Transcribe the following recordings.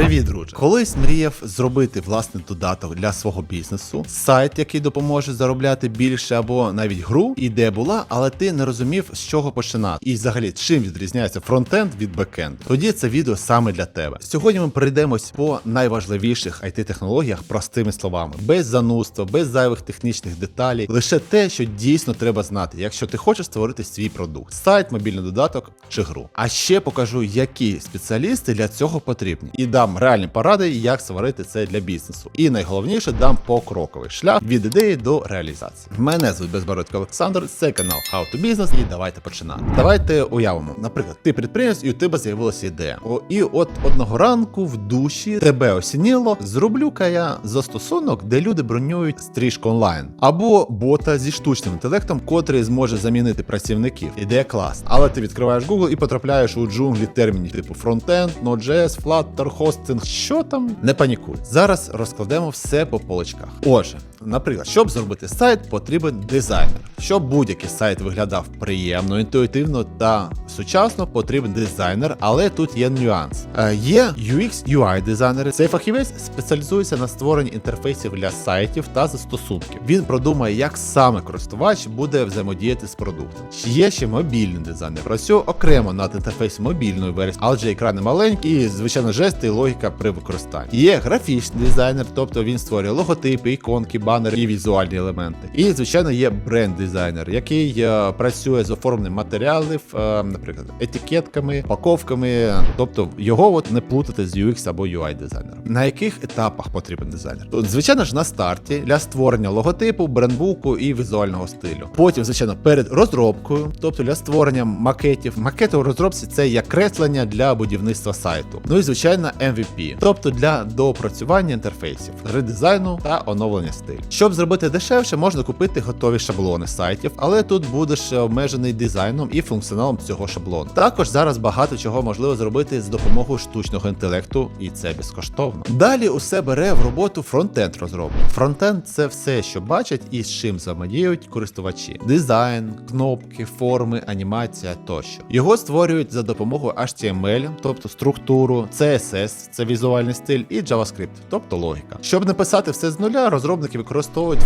Привіт, друже! Колись мріяв зробити власний додаток для свого бізнесу, сайт, який допоможе заробляти більше, або навіть гру, ідея була, але ти не розумів, з чого починати. І взагалі, чим відрізняється фронтенд від бекенду. Тоді це відео саме для тебе. Сьогодні ми пройдемось по найважливіших it технологіях простими словами, без занудства, без зайвих технічних деталей, лише те, що дійсно треба знати, якщо ти хочеш створити свій продукт, сайт, мобільний додаток чи гру. А ще покажу, які спеціалісти для цього потрібні, і дам реальні поради, як створити це для бізнесу. І найголовніше дам покроковий шлях від ідеї до реалізації. Мене звуть Безбородько Олександр, це канал How to Business, і давайте починати. Давайте уявимо, наприклад, ти підприємець, і у тебе з'явилася ідея. О, і от одного ранку в душі тебе осініло, зроблю-ка я застосунок, де люди бронюють стрижку онлайн, або бота зі штучним інтелектом, котрий зможе замінити працівників. Ідея класна. Але ти відкриваєш Google і потрапляєш у джунглі термінів типу фронтенд, Node.js, Flutter, хостинг. Що там? Не панікуй. Зараз розкладемо все по полочках. Отже, наприклад, щоб зробити сайт, потрібен дизайнер. Щоб будь-який сайт виглядав приємно, інтуїтивно та сучасно, потрібен дизайнер, але тут є нюанс. Е, є UX, UI дизайнери. Цей фахівець спеціалізується на створенні інтерфейсів для сайтів та застосунків. Він продумає, як саме користувач буде взаємодіяти з продуктом. Є ще мобільний дизайнер. Працює окремо над інтерфейсом мобільної версії, адже екрани маленькі, і звичайно жести і логіка при використанні. Є графічний дизайнер, тобто він створює логотипи, іконки, банери і візуальні елементи. І звичайно є бренд-дизайнер, який е, працює з оформленням матеріалів, е, наприклад, етикетками, паковками. Тобто його от не плутати з UX або UI дизайнером. На яких етапах потрібен дизайнер? Звичайно ж, на старті для створення логотипу, брендбуку і візуального стилю. Потім, звичайно, перед розробкою, тобто для створення макетів. Макети у розробці це як креслення для будівництва сайту. Ну і звичайно, MVP, тобто для доопрацювання інтерфейсів, редизайну та оновлення стилю. Щоб зробити дешевше, можна купити готові шаблони сайтів, але тут будеш обмежений дизайном і функціоналом цього шаблону. Також зараз багато чого можливо зробити з допомогою штучного інтелекту, і це безкоштовно. Далі усе бере в роботу фронтенд розробник. Фронтенд це все, що бачать і з чим взаємодіють користувачі: дизайн, кнопки, форми, анімація тощо. Його створюють за допомогою HTML, тобто структуру, CSS, це візуальний стиль, і JavaScript, тобто логіка. Щоб не писати все з нуля, розробники використовують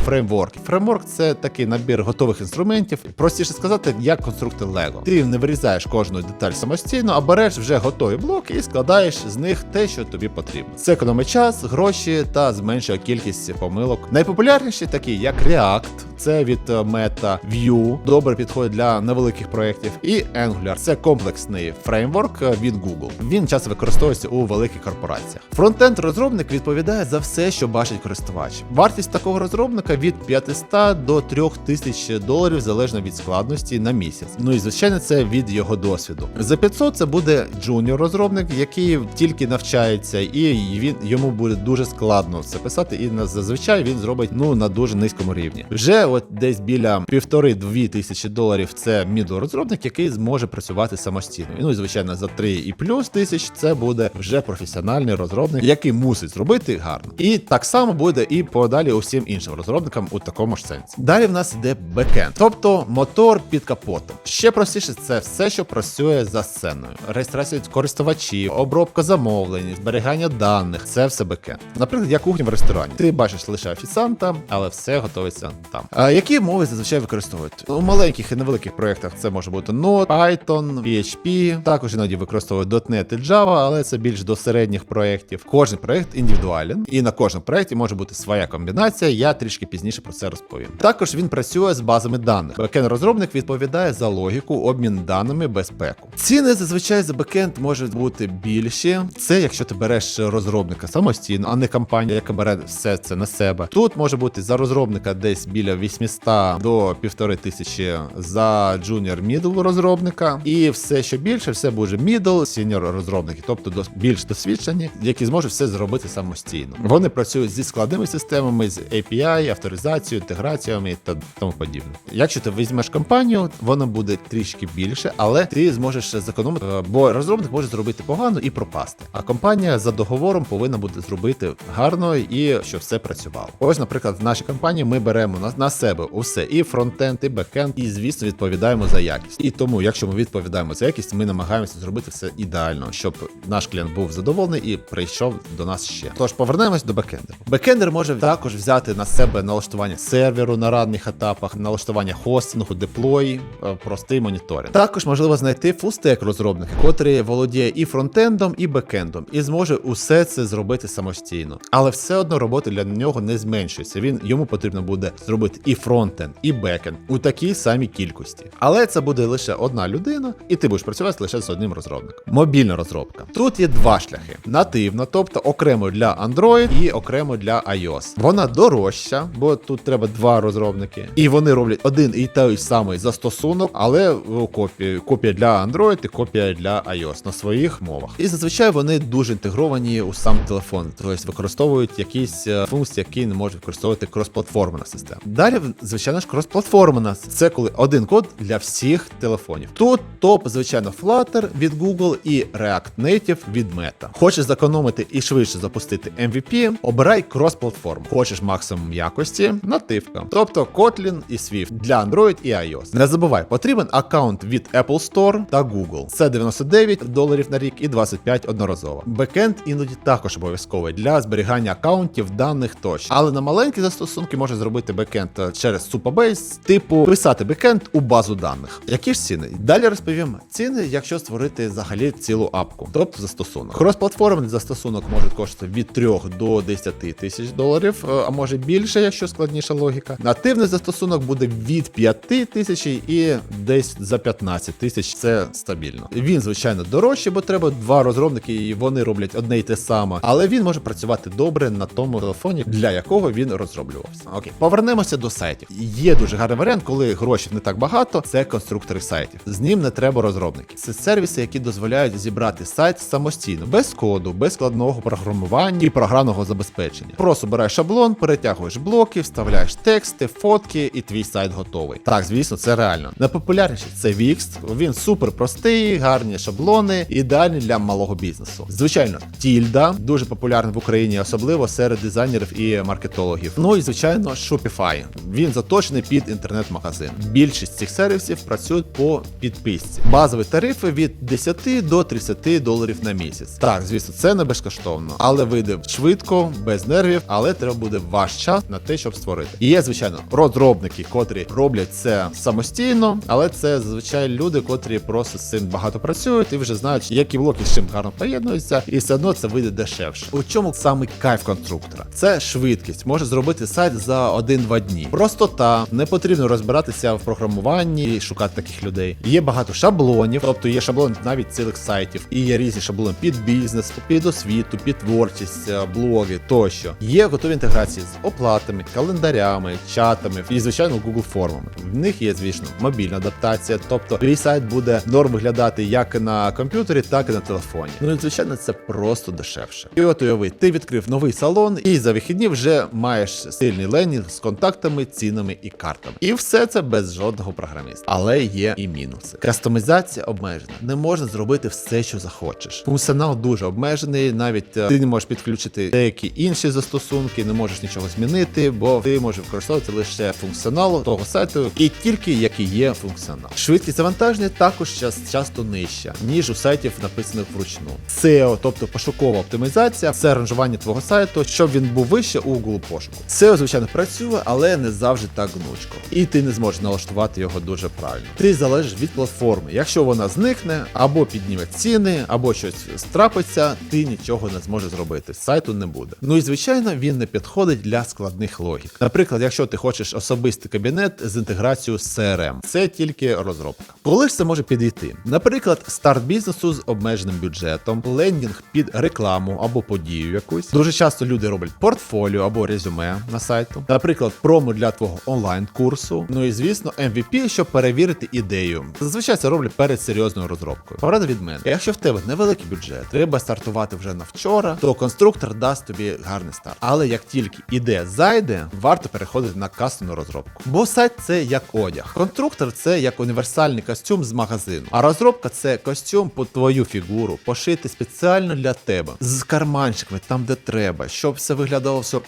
фреймворк. Фреймворк це такий набір готових інструментів. Простіше сказати, як конструктор Lego. Ти не вирізаєш кожну деталь самостійно, а береш вже готові блоки і складаєш з них те, що тобі потрібно. Це економить час, гроші та зменшує кількість помилок. Найпопулярніші такі, як React, це від е, Meta, Vue, добре підходить для невеликих проєктів, і Angular це комплексний фреймворк е, від Google. Він часто використовується у великих корпораціях. Фронтенд розробник відповідає за все, що бачить користувач. Вартість такого розробника від 500 до 3000 доларів залежно від складності на місяць. Ну і звичайно, це від його досвіду. За 500 це буде джуніор розробник, який тільки навчається, і він йому буде дуже складно це писати. І зазвичай він зробить ну на дуже низькому рівні. Вже от десь біля півтори-дві тисячі доларів це мідл розробник, який зможе працювати самостійно. Ну і звичайно, за 3 і плюс тисяч це буде вже професіональний розробник, який мусить зробити гарно. І так само буде і подалі усім іншим розробникам у такому ж сенсі. Далі в нас іде бекенд, тобто мотор під капотом. Ще простіше, це все, що працює за сценою. Реєстрація користувачів, обробка замовлень, зберігання даних це все бекенд. Наприклад, як кухня в ресторані. Ти бачиш лише офіціанта, але все готується там. Які мови зазвичай використовують? У маленьких і невеликих проєктах це може бути Node, Python, PHP, також іноді використовують .NET і Java, але це більш до середніх проєктів. Кожен проєкт індивідуален, і на кожному проєкті може бути своя комбінація. Я трішки пізніше про це розповім. Також він працює з базами даних. Бекенд розробник відповідає за логіку, обмін даними, безпеку. Ціни зазвичай за бекенд можуть бути більші. Це якщо ти береш розробника самостійно, а не компанія, яка бере все це на себе. Тут може бути за розробника десь біля 800 до 1500 за джуніор мідл розробника. І все, що більше, все буде мідл, сіньор розробники, тобто більш досвідчені, які зможуть все зробити самостійно. Вони працюють зі складними системами, з API, авторизацією, інтеграціями та тому подібне. Якщо ти візьмеш компанію, воно буде трішки більше, але ти зможеш зекономити, е, бо розробник може зробити погано і пропасти. А компанія за договором повинна буде зробити гарно і щоб все працювало. Ось, наприклад, в нашій компанії ми беремо на, на себе усе, і фронтенд, і бекенд, і звісно відповідаємо за якість. І тому, якщо ми відповідаємо за якість, ми намагаємося зробити все ідеально, щоб наш клієнт був задоволений і прийшов до нас ще. Тож повернемось до бекендера. Бекендер може також взяти на себе налаштування серверу на ранніх етапах, налаштування хостингу, деплой, е, простий моніторинг. Також можливо знайти фулстек розробника, котрий володіє і фронтендом, і бекендом, і зможе усе це зробити самостійно. Але все одно робота для нього не зменшується. Він йому потрібно буде зробити і фронтенд, і бекенд у такій самій кількості. Але це буде лише одна людина, і ти будеш працювати лише з одним розробником. Мобільна розробка. Тут є два шляхи: нативна, тобто окремо для Android і окремо для iOS. Вона дорожча, бо тут треба два розробники, і вони роблять один і той самий застосунок, але у копії копія для Android і копія для iOS на своїх мовах. І зазвичай вони дуже інтегровані у сам телефон, тобто використовують якісь е, функції, які не можуть використовувати кросплатформена система. Далі, звичайно ж, кросплатформена це коли один код для всіх телефонів. Тут топ, звичайно, Flutter від Google і React Native від Meta. Хочеш зекономити і швидше запустити MVP, обирай кросплатформу. Хочеш максимум якості, нативка. Тобто Kotlin і Swift для Android і iOS. Не забувай, потрібен аккаунт від Apple Store та Google. Це 99 доларів на рік і 25 одноразово. Бекенд іноді також обов'язковий для зберігання аккаунтів, даних тощо. Але на маленькі застосунки може зробити бекенд е, через Supabase, типу писати бекенд у базу даних. Які ж ціни? Далі розповім ціни, якщо створити взагалі цілу апку, тобто застосунок. Кросплатформний застосунок може коштувати від 3 до 10 тисяч доларів, е, а може більше, якщо складніша логіка. Нативний застосунок буде від 5 тисяч і десь за 15 тисяч. Це стабільно. Він, звичайно, дорожчий, бо треба два розробники, і вони роблять одне й те саме. Але він може працювати добре на тому телефоні, для якого він розроблювався. Окей, повернемося до сайтів. Є дуже гарний варіант, коли грошей не так багато. Це конструктори сайтів. З ним не треба розробників. Це сервіси, які дозволяють зібрати сайт самостійно, без коду, без складного програмування і програмного забезпечення. Просто береш шаблон, перетягуєш блоки, вставляєш тексти, фотки, і твій сайт готовий. Так, звісно, це реально. Найпопулярніший це Wix. Він супер простий, гарні шаблони, ідеальний для малого бізнесу. Звичайно, Тільда дуже популярний в Україні, особливо серед дизайнерів і маркетологів. Ну і звичайно, Shopify. Він заточений під інтернет-магазин. Більшість цих сервісів працюють по підписці. Базові тарифи від 10 до 30 доларів на місяць. Так, звісно, це не безкоштовно, але вийде швидко, без нервів, але треба буде ваш час на те, щоб створити. І є, звичайно, розробники, котрі роблять це самостійно, але це зазвичай люди, котрі просто з цим багато працюють і вже знають, які блоки з чим гарно поєднуються, і все одно це вийде дешевше. У чому саме кайф конструктора? Це швидкість, може зробити сайт за 1-2 дні. Простота, не потрібно розбиратися в програмуванні і шукати таких людей. Є багато шаблонів, тобто є шаблон навіть цілих сайтів, і є різні шаблони під бізнес, під освіту, під творчість, е, блоги тощо. Є готові інтеграції з оплатами, календарями, чатами і, звичайно, Google формами. В них є, звісно, мобільна адаптація, тобто твій сайт буде норм виглядати як на комп'ютері, так і на телефоні. Ну і звичайно, це просто дешевше. І от уяви, ти відкрив новий салон, і за вихідні вже маєш сильний ленінг з контактами, цінами і картами. І все це без жодного програміста. Але є і мінуси. Кастомізація обмежена. Не можна зробити все, що захочеш. Функціонал дуже обмежений, навіть е, ти не можеш підключити деякі інші застосунки, не можеш нічого змінити, бо ти можеш використовувати лише функціонал того сайту, і тільки який є функціонал. Швидкість завантаження також час- часто нижча, ніж у сайтів, написаних вручну. SEO, тобто пошукова оптимізація, це ранжування твого сайту, щоб він був вище у Google пошуку. SEO, звичайно, працює, але не завжди так гнучко. І ти не зможеш налаштувати його дуже правильно. Ти залежиш від платформи. Якщо вона зникне, або підніме ціни, або щось страпиться, ти нічого не зможеш зробити. Сайту не буде. Ну і звичайно, він не підходить для складних логік. Наприклад, якщо ти хочеш особистий кабінет з інтеграцією з CRM, це тільки розробка. Коли ж це може підійти? Наприклад, старт бізнесу з обмеженим бюджетом, лендінг під рекламу або подію якусь. Дуже часто люди роблять портфоліо або резюме на сайту. Наприклад, промо для твого онлайн-курсу. Ну і звісно, MVP, щоб перевірити ідею. Зазвичай це роблять перед серйозною розробкою. Порада від мене. Якщо в тебе невеликий бюджет, треба стартувати вже на вчора, то конструктор дасть тобі гарний старт. Але як тільки ідея зайде, варто переходити на кастомну розробку. Бо сайт це як одяг. Конструктор це як універсальний костюм з магазину. А розробка це костюм по твою фігуру, пошити спеціально для тебе з карманчиками там, де треба, щоб все виглядало все.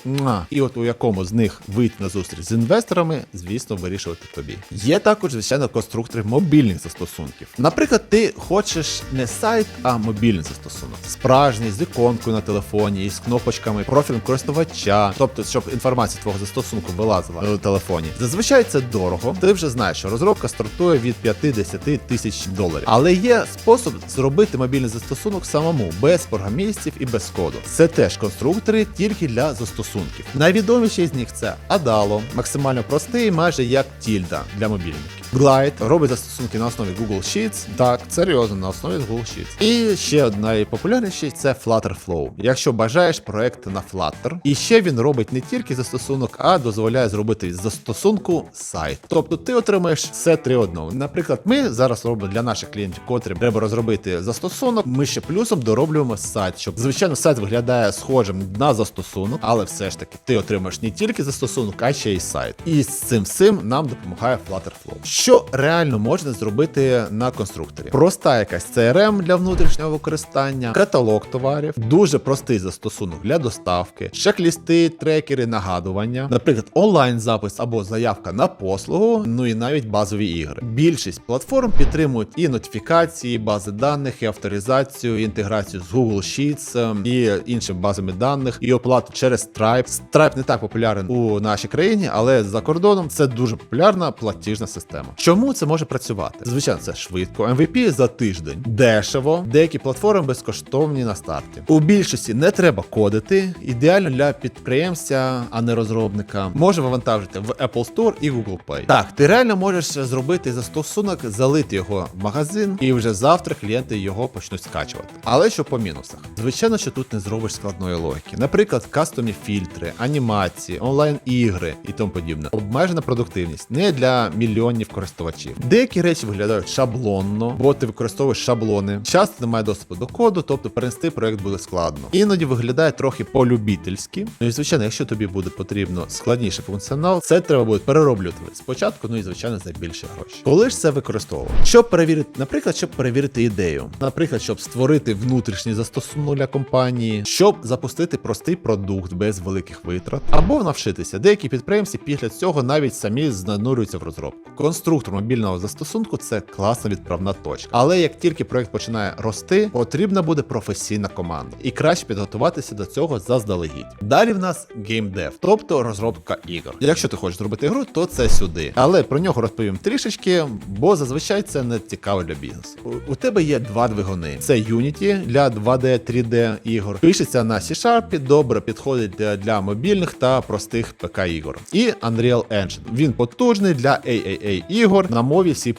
І от у якому з них вийти на зустріч зустріч з інвесторами, звісно, вирішувати тобі. Є також, звичайно, конструктори мобільних застосунків. Наприклад, ти хочеш не сайт, а мобільний застосунок. Справжній з іконкою на телефоні, із кнопочками, профілем користувача, тобто, щоб інформація твого застосунку вилазила у телефоні. Зазвичай це дорого. Ти вже знаєш, що розробка стартує від 5-10 тисяч доларів. Але є спосіб зробити мобільний застосунок самому, без програмістів і без коду. Це теж конструктори тільки для застосунків. Найвідоміші з них це Adalo, максимально простий, майже як тільда для мобільників. Glide робить застосунки на основі Google Sheets. Так, серйозно, на основі Google Sheets. І ще одна найпопулярніший це Flutterflow. Якщо бажаєш проект на Flutter. І ще він робить не тільки застосунок, а дозволяє зробити застосунку сайт. Тобто ти отримаєш все три одного. Наприклад, ми зараз робимо для наших клієнтів, котрим треба розробити застосунок. Ми ще плюсом дороблюємо сайт, щоб звичайно сайт виглядає схожим на застосунок, але все ж таки ти отримаєш не тільки застосунок, а ще й сайт. І з цим всім нам допомагає Flutterflow. Що реально можна зробити на конструкторі? Проста якась CRM для внутрішнього використання, каталог товарів, дуже простий застосунок для доставки, чек-лісти, трекери, нагадування, наприклад, онлайн-запис або заявка на послугу, ну і навіть базові ігри. Більшість платформ підтримують і нотифікації, бази даних, і авторизацію, і інтеграцію з Google Sheets ем, і іншими базами даних, і оплату через Stripe. Stripe не так популярен у нашій країні, але за кордоном це дуже популярна платіжна система. Чому це може працювати? Звичайно, це швидко. MVP за тиждень, дешево, деякі платформи безкоштовні на старті. У більшості не треба кодити. Ідеально для підприємця, а не розробника. Може вивантажити в Apple Store і Google Play. Так, ти реально можеш зробити застосунок, залити його в магазин, і вже завтра клієнти його почнуть скачувати. Але що по мінусах? Звичайно, що тут не зробиш складної логіки. Наприклад, кастомні фільтри, анімації, онлайн-ігри і тому подібне. Обмежена продуктивність не для мільйонів користувачів. Деякі речі виглядають шаблонно, бо ти використовуєш шаблони. Часто немає доступу до коду, тобто перенести проект буде складно. Іноді виглядає трохи по-любительськи. Ну і звичайно, якщо тобі буде потрібно складніший функціонал, це треба буде перероблювати спочатку, ну і звичайно за більше грошей. Коли ж це використовувати? Щоб перевірити, наприклад, щоб перевірити ідею, наприклад, щоб створити внутрішній застосунок для компанії, щоб запустити простий продукт без великих витрат, або навчитися. Деякі підприємці після цього навіть самі занурюються в розробку. Конструктор мобільного застосунку це класна відправна точка. Але як тільки проект починає рости, потрібна буде професійна команда, і краще підготуватися до цього заздалегідь. Далі в нас геймдев, тобто розробка ігор. Якщо ти хочеш зробити гру, то це сюди. Але про нього розповім трішечки, бо зазвичай це не цікаво для бізнесу. У, тебе є два двигуни: це Unity для 2D, 3D ігор. Пишеться на C-Sharp, добре підходить для мобільних та простих ПК ігор. І Unreal Engine. Він потужний для AAA ігор на мові C++.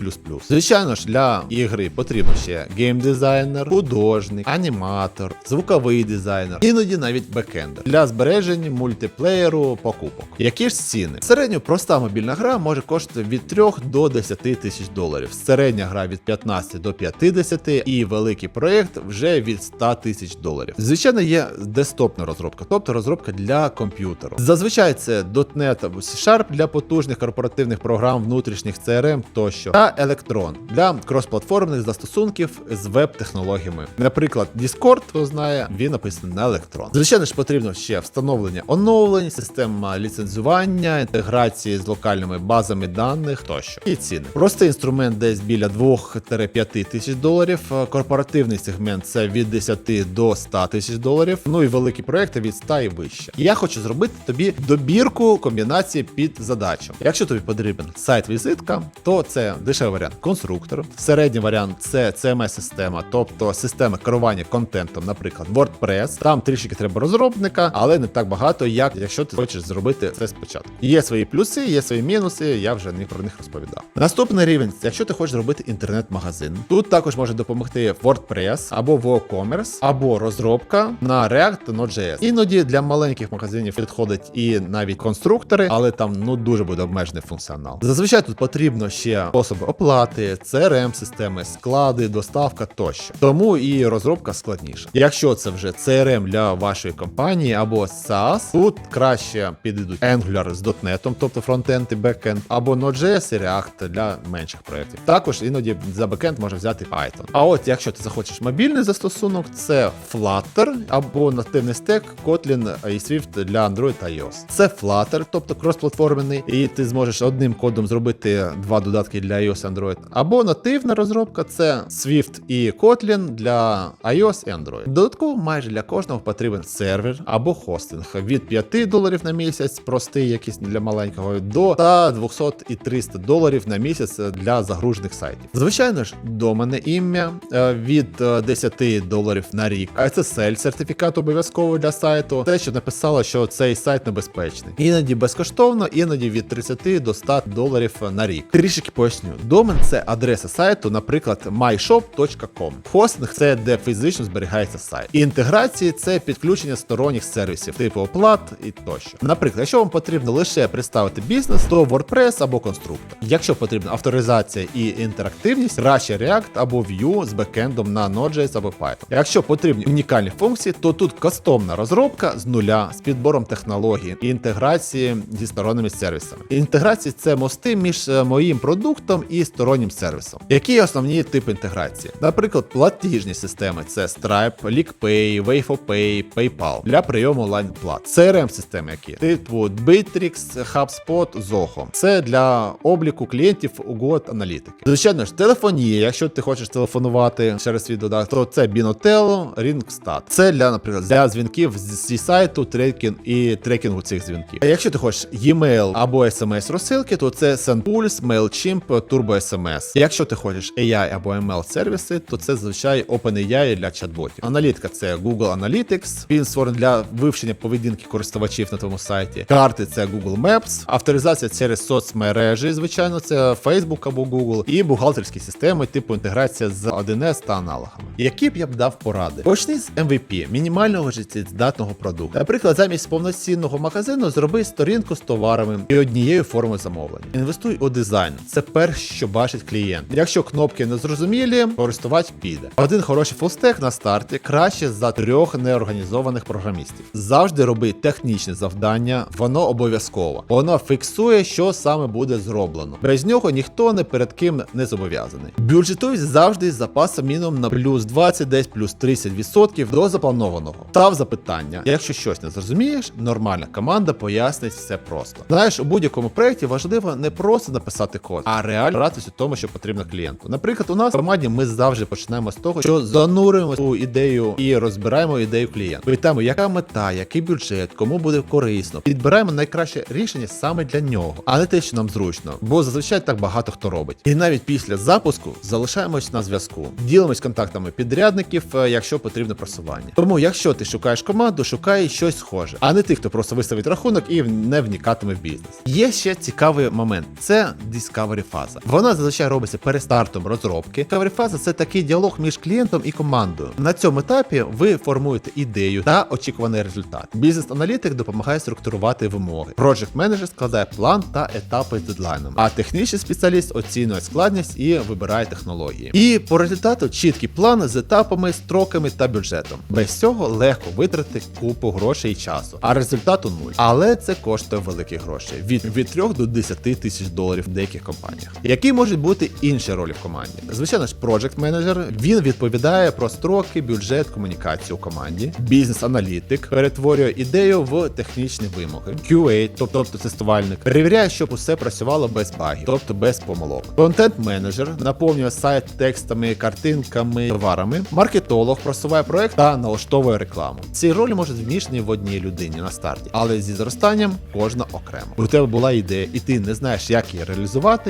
Звичайно ж, для ігри потрібно ще геймдизайнер, художник, аніматор, звуковий дизайнер, іноді навіть бекендер для збереження мультиплеєру покупок. Які ж ціни? Середньо проста мобільна гра може коштувати від 3 до 10 тисяч доларів. Середня гра від 15 до 50 і великий проєкт вже від 100 тисяч доларів. Звичайно, є десктопна розробка, тобто розробка для комп'ютеру. Зазвичай це .NET або C-Sharp для потужних корпоративних програм, внутрішніх CRM тощо, та Electron для кросплатформних застосунків з веб-технологіями. Наприклад, Discord, хто знає, він написаний на Electron. Звичайно ж, потрібно ще встановлення оновлень, система ліцензування, інтеграції з локальними базами даних тощо. І ціни. Простий інструмент десь біля 2-5 тисяч доларів. Корпоративний сегмент це від 10 до 100 тисяч доларів. Ну і великі проекти від 100 і вище. Я хочу зробити тобі добірку комбінації під задачу. Якщо тобі потрібен сайт-візитка, то це дешевий варіант конструктор. Середній варіант це CMS-система, тобто система керування контентом, наприклад, WordPress. Там трішки треба розробника, але не так багато, як якщо ти хочеш зробити це спочатку. Є свої плюси, є свої мінуси. Я вже не про них розповідав. Наступний рівень, якщо ти хочеш зробити інтернет-магазин, тут також може допомогти WordPress або WooCommerce, або розробка на React та Node.js. Іноді для маленьких магазинів підходять і навіть конструктори, але там ну дуже буде обмежений функціонал. Зазвичай тут потрібно потрібно ще способи оплати, crm системи склади, доставка тощо. Тому і розробка складніша. Якщо це вже CRM для вашої компанії або SaaS, тут краще підійдуть Angular з .NET, тобто фронтенд і бекенд, або Node.js і React для менших проєктів. Також іноді за бекенд може взяти Python. А от якщо ти захочеш мобільний застосунок, це Flutter або нативний стек Kotlin і Swift для Android та iOS. Це Flutter, тобто кросплатформений, і ти зможеш одним кодом зробити два додатки для iOS і Android. Або нативна розробка це Swift і Kotlin для iOS і Android. Додатково майже для кожного потрібен сервер або хостинг від 5 доларів на місяць, простий якийсь для маленького, до 100, 200 і 300 доларів на місяць для загружених сайтів. Звичайно ж, доменне ім'я е, від е, 10 доларів на рік. SSL сертифікат обов'язково для сайту. Те, що написало, що цей сайт небезпечний. Іноді безкоштовно, іноді від 30 до 100 доларів на рік. Трішки поясню. Домен це адреса сайту, наприклад, myshop.com. Хостинг це де фізично зберігається сайт. І інтеграції це підключення сторонніх сервісів, типу оплат і тощо. Наприклад, якщо вам потрібно лише представити бізнес, то WordPress або конструктор. Якщо потрібна авторизація і інтерактивність, краще React або Vue з бекендом на Node.js або Python. Якщо потрібні унікальні функції, то тут кастомна розробка з нуля з підбором технологій і інтеграції зі сторонніми сервісами. Інтеграції це мости між е, моїм продуктом і стороннім сервісом. Які основні типи інтеграції? Наприклад, платіжні системи це Stripe, LeakPay, WayForPay, PayPal для прийому онлайн плат. crm системи які типу Bittrex, HubSpot, Zoho. Це для обліку клієнтів у Google Аналітики. Звичайно ж, телефонія, якщо ти хочеш телефонувати через свій додаток, то це Binotello, RingStat. Це для, наприклад, для дзвінків зі сайту трекінг і трекінгу цих дзвінків. А якщо ти хочеш e-mail або SMS розсилки, то це SendPulse, MailChimp, TurboSMS. Якщо ти хочеш AI або ML сервіси, то це зазвичай OpenAI для чат-ботів. Аналітика це Google Analytics. Він створений для вивчення поведінки користувачів на твоєму сайті. Карти це Google Maps, авторизація через соцмережі, звичайно, це Facebook або Google, і бухгалтерські системи, типу інтеграція з 1С та аналогами. Які б я б дав поради? Почни з MVP, мінімального життєздатного продукту. Наприклад, замість повноцінного магазину зроби сторінку з товарами і однією формою замовлення. Інвестуй у дизайн. Це перше, що бачить клієнт. Якщо кнопки не зрозумілі, користувач піде. Один хороший фулстек на старті краще за трьох неорганізованих програмістів. Завжди роби технічне завдання, воно обов'язково. Воно фіксує, що саме буде зроблено. Без нього ніхто не перед ким не зобов'язаний. Бюджетуй завжди з запасом мінімум на плюс 20, десь плюс 30% до запланованого. Став запитання. Якщо щось не зрозумієш, нормальна команда пояснить все просто. Знаєш, у будь-якому проєкті важливо не просто написати код, а реально гратися у тому, що потрібно клієнту. Наприклад, у нас в команді ми завжди починаємо з того, що занурюємося у ідею і розбираємо ідею клієнта. Питаємо, яка мета, який бюджет, кому буде корисно. Підбираємо найкраще рішення саме для нього, а не те, що нам зручно, бо зазвичай так багато хто робить. І навіть після запуску залишаємось на зв'язку, ділимось контактами підрядників, е, якщо потрібно просування. Тому, якщо ти шукаєш команду, шукай щось схоже, а не тих, хто просто виставить рахунок і не вникатиме в бізнес. Є ще цікавий момент: це discovery фаза. Вона зазвичай робиться перед стартом розробки. Discovery фаза це такий діалог між клієнтом і командою. На цьому етапі ви формуєте ідею та очікуваний результат. Бізнес-аналітик допомагає структурувати вимоги. Project менеджер складає план та етапи з дедлайном. А технічний спеціаліст оцінює складність і вибирає технології. І по результату чіткий план з етапами, строками та бюджетом. Без цього легко витратити купу грошей і часу, а результату нуль. Але це коштує великих грошей від, від 3 до 10 тисяч доларів деяких компаніях. Які можуть бути інші ролі в команді? Звичайно ж, project менеджер він відповідає про строки, бюджет, комунікацію у команді. Бізнес-аналітик перетворює ідею в технічні вимоги. QA, тобто тестувальник, перевіряє, щоб усе працювало без багів, тобто без помилок. Контент-менеджер наповнює сайт текстами, картинками, товарами. Маркетолог просуває проект та налаштовує рекламу. Ці ролі можуть змішані в одній людині на старті, але зі зростанням кожна окремо. У тебе була ідея, і ти не знаєш, як її реалізувати,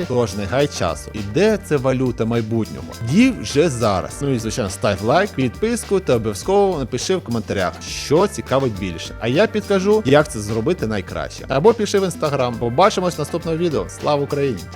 тож не гай часу. І де це валюта майбутнього. Дій вже зараз. Ну і звичайно, став лайк, підписку та обов'язково напиши в коментарях, що цікавить більше. А я підкажу, як це зробити найкраще. Або пиши в інстаграм. Побачимось в наступному відео. Слава Україні!